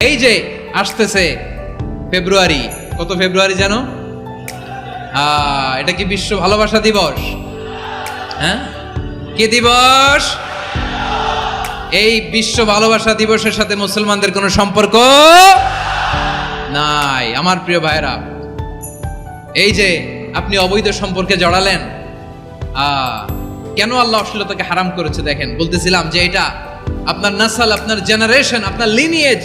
এই যে আসতেছে ফেব্রুয়ারি। কত ফেব্রুয়ারি জানো? এটা কি বিশ্ব ভালোবাসা দিবস? হ্যাঁ? কি দিবস? এই বিশ্ব ভালোবাসা দিবসের সাথে মুসলমানদের কোনো সম্পর্ক নাই, আমার প্রিয় ভাইরা এই যে আপনি অবৈধ সম্পর্কে জড়ালেন কেন আল্লাহ অশ্লীলতাকে হারাম করেছে দেখেন? বলতেছিলাম যে এটা আপনার নাসাল, আপনার জেনারেশন আপনার লিনিয়েজ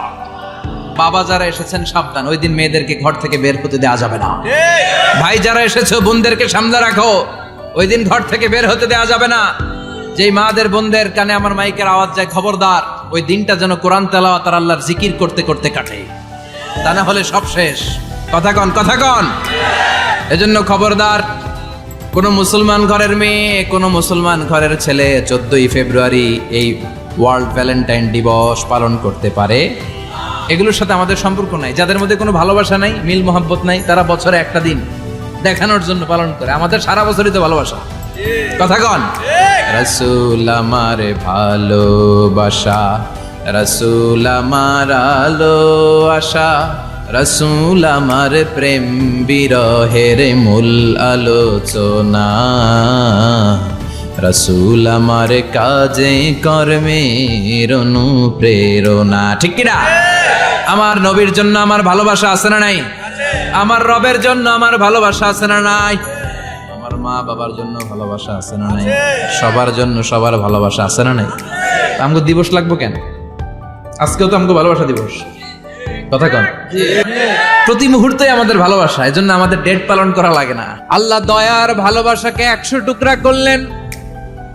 বাবা যারা এসেছেন, সাবধান। ওই দিন মেয়েদেরকে ঘর থেকে বের হতে দেওয়া যাবে না। ভাই যারা এসেছ, বোনদেরকে সামনে রাখো। ওই দিন ঘর থেকে বের হতে দেওয়া যাবে না। যেই মাদের, বোনদের কানে আমার মাইকের আওয়াজ যায়, খবরদার, ওই দিনটা যেন কোরআন তেলাওয়াত তার আল্লাহর জিকির করতে করতে কাটে। তা না হলে সব শেষ। কথা কন কথা কন। এজন্য খবরদার, কোন মুসলমান ঘরের মেয়ে, কোন মুসলমান ঘরের ছেলে চোদ্দই ফেব্রুয়ারি এই ওয়ার্ল্ড ভ্যালেন্টাইন দিবস পালন করতে পারে। এগুলোর সাথে আমাদের সম্পর্ক নাই। যাদের মধ্যে কোনো ভালোবাসা নাই মিল মোহাব্বত নাই তারা বছরে একটা দিন দেখানোর জন্য পালন করে। আমাদের সারা বছরই তো ভালোবাসা। কথা কন। রসুল আমার ভালোবাসা রসুল আমার আলো আশা রসুল আমার প্রেম বিরহের মূল আলোচনা। রসুল আমার কাজে কর্মের অনুপ্রেরণা। ঠিক কিনা? আমার নবীর জন্য আমার ভালোবাসা আছে না নাই? আমার রবের জন্য আমার ভালোবাসা আছে না নাই? আমার মা বাবার জন্য ভালোবাসা আছে না নাই? সবার জন্য সবার ভালোবাসা আছে না নাই? আমাকে দিবস লাগবো কেন? আজকেও তো আমাকে ভালোবাসা দিবস। কথা কন। প্রতি মুহূর্তে আমাদের ভালোবাসা, এজন্য আমাদের ডেট পালন করা লাগে না। আল্লাহ দয়ার ভালোবাসাকে একশো টুকরা করলেন।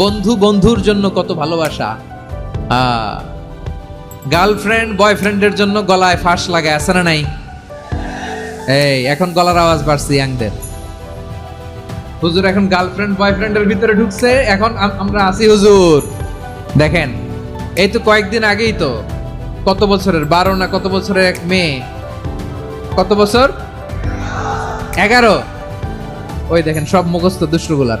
বন্ধু বন্ধুর জন্য কত ভালোবাসা। গার্লফ্রেন্ড বয়ফ্রেন্ডের জন্য গলায় ফাঁস লাগায় আছে না নাই? এই, এখন গলার আওয়াজ বাড়ছে ইয়াংদের। হুজুর, এখন গার্লফ্রেন্ড বয়ফ্রেন্ডের ভিতরে ঢুকছে, এখন আমরা আছি হুজুর। দেখেন, এই তো কয়েকদিন আগেই তো, কত বছরের, বারো না কত বছরের এক মেয়ে? কত বছর? এগারো। ওই দেখেন, সব মুখস্থ দুষ্টগুলার।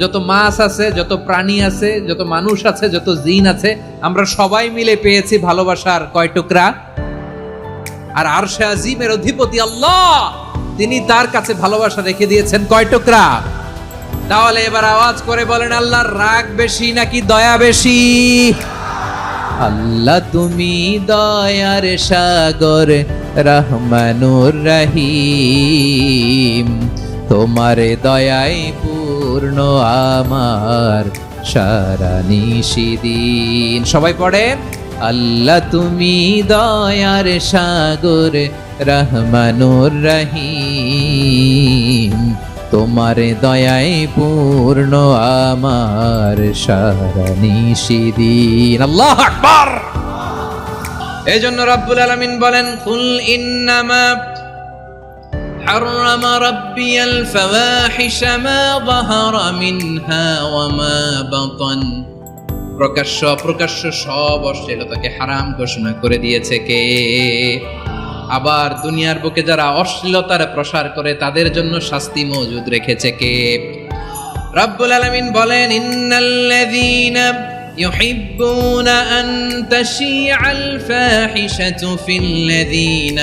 যত মাছ আছে, যত প্রাণী আছে, যত মানুষ আছে, যত জিন আছে, আমরা সবাই মিলে পেয়েছি ভালোবাসার কয় টুকরা? আর আরশে আজিমের অধিপতি আল্লাহ, তিনি তার কাছে ভালোবাসা রেখে দিয়েছেন কয় টুকরা? তাহলে এবার আওয়াজ করে বলেন আল্লাহ রাগ বেশি নাকি দয়া বেশি? আল্লাহ তুমি দয়ার সাগর রহমানুর রহিম। তোমার দয়াই পূর্ণ আমার সারা নিশিদিন সবাই পড়ে আল্লাহ তুমি দয়ার সাগর, রহমানুর রহিম। তোমার দয়াই পূর্ণ আমার সারা নিশিদিন আল্লাহ আকবার! এই জন্য রাব্বুল আলামিন বলেন, কুল ইন্নামা حرم ربي الفواحش ما ظهر منها وما بطن প্রকাশ্য প্রকাশ্য সব অশ্লীলতাকে হারাম ঘোষণা করে দিয়েছে কে আবার দুনিয়ার বুকে যারা অশ্লীলতার প্রসার করে তাদের জন্য শাস্তি মজুদ রেখেছে কে রব্বুল আলামিন বলেন ইন্নাল্লাযীনা يحبون أن تشيع الفاحشة في الذين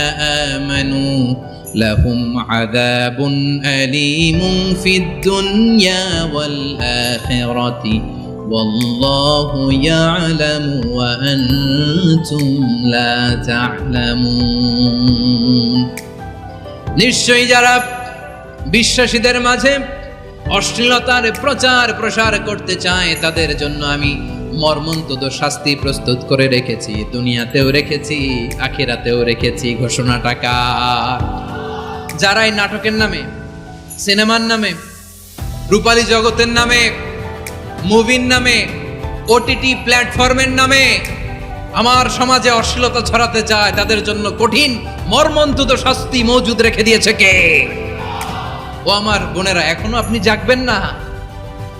آمنوا لهم عذاب أليم في الدنيا والآخرة والله يعلم وأنتم لا تعلمون নিশ্চয়ই যারা বিশ্বাসীদের মাঝে অশ্লীলতার প্রচার প্রসার করতে চায় তাদের জন্য আমি মর্মন্তদ শাস্তি প্রস্তুত করে রেখেছি দুনিয়াতেও রেখেছি আখিরাতেও রেখেছি ঘোষণা টাকা যারা এই নাটকের নামে, সিনেমার নামে, রূপালী জগতের নামে, মুভির নামে ওটিটি প্ল্যাটফর্মের নামে আমার সমাজে অশ্লীলতা ছড়াতে চায়, তাদের জন্য কঠিন মর্মন্তুদ শাস্তি মজুদ রেখে দিয়েছে কে? ও আমার বোনেরা, এখনও আপনি জাগবেন না।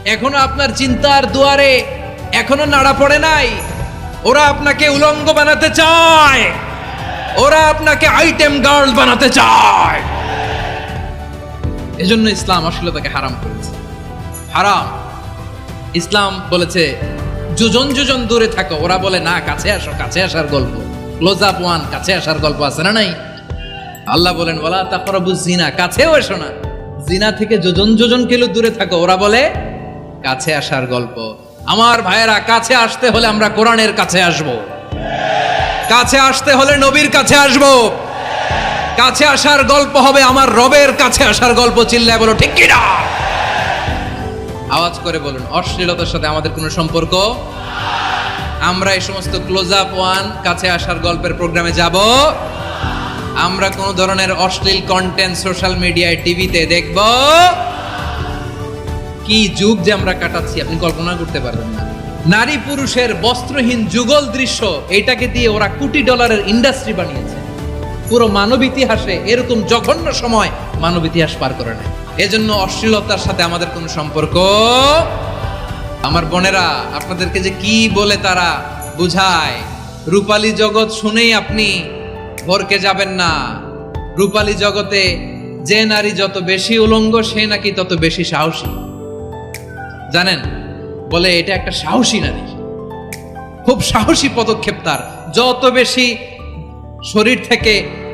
এখনও আপনার চিন্তার দুয়ারে এখনও নাড়া পড়ে নাই। ওরা আপনাকে উলঙ্গ বানাতে চায়। ওরা আপনাকে আইটেম গার্ল বানাতে চায়। এজন্য ইসলাম অশ্লীলতাকে হারাম করেছে। হারাম। ইসলাম বলেছে, যোজন যোজন দূরে থাকো। ওরা বলে, না, কাছে আসো, কাছে আসার গল্প। ক্লোজ আপ ওয়ান, কাছে আসার গল্প আছে না নাই? আল্লাহ বলেন বলা তাকরাবু জিনা কাছেও এসো না। জিনা থেকে যোজন যোজন কিলো দূরে থাকো, ওরা বলে, কাছে আসার গল্প। আমার ভাইয়েরা, কাছে আসতে হলে আমরা কোরআনের কাছে আসব। কাছে আসতে হলে নবীর কাছে আসব। কাছে আসার গল্প হবে, আমার রবের কাছে আসার গল্প চিল্লায় বলো, ঠিক কিনা? আওয়াজ করে বলুন, অশ্লীলতার সাথে আমাদের কোনো সম্পর্ক? আমরা এই সমস্ত ক্লোজ আপ ওয়ান কাছে আসার গল্পের প্রোগ্রামে যাব। আমরা কোন ধরনের অশ্লীল কন্টেন্ট সোশ্যাল মিডিয়ায় টিভিতে দেখব। কি যুগ যে আমরা কাটাচ্ছি, আপনি কল্পনা করতে পারবেন না। নারী পুরুষের বস্ত্রহীন যুগল দৃশ্য এটাকে দিয়ে ওরা কোটি ডলারের ইন্ডাস্ট্রি বানিয়েছে। পুরো মানব ইতিহাসে এরকম জঘন্য সময় মানব ইতিহাস পার করে নেয়। এজন্য অশ্লীলতার সাথে আমাদের কোনো সম্পর্ক? আমার বোনেরা, আপনাদেরকে যে কি বলে তারা বুঝায়। রূপালী জগৎ শুনেই আপনি ভরকে যাবেন না। রূপালী জগতে যে নারী যত বেশি উলঙ্গ, সে নাকি তত বেশি সাহসী। জানেন? বলে এটা একটা সাহসী নারী। খুব সাহসী পদক্ষেপ তার। যত বেশি শরীর থেকে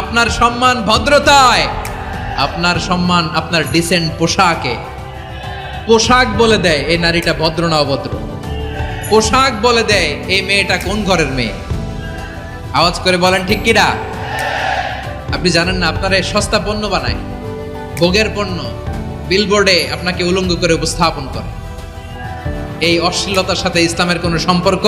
আপনার সম্মান ভদ্রতায়, আপনার সম্মান আপনার ডিসেন্ট পোশাকে। পোশাক বলে দেয়, এই নারীটা ভদ্র না অভদ্র। পোশাক বলে দেয়, এই মেয়েটা কোন ঘরের মেয়ে? আওয়াজ করে বলেন, ঠিক কিনা আপনি জানেন না, আপনারা সস্তা পণ্য বানায়। ভোগের পণ্য বিলবোর্ডে আপনাকে উলঙ্গ করে উপস্থাপন করে। এই অশ্লীলতার সাথে ইসলামের কোনো সম্পর্ক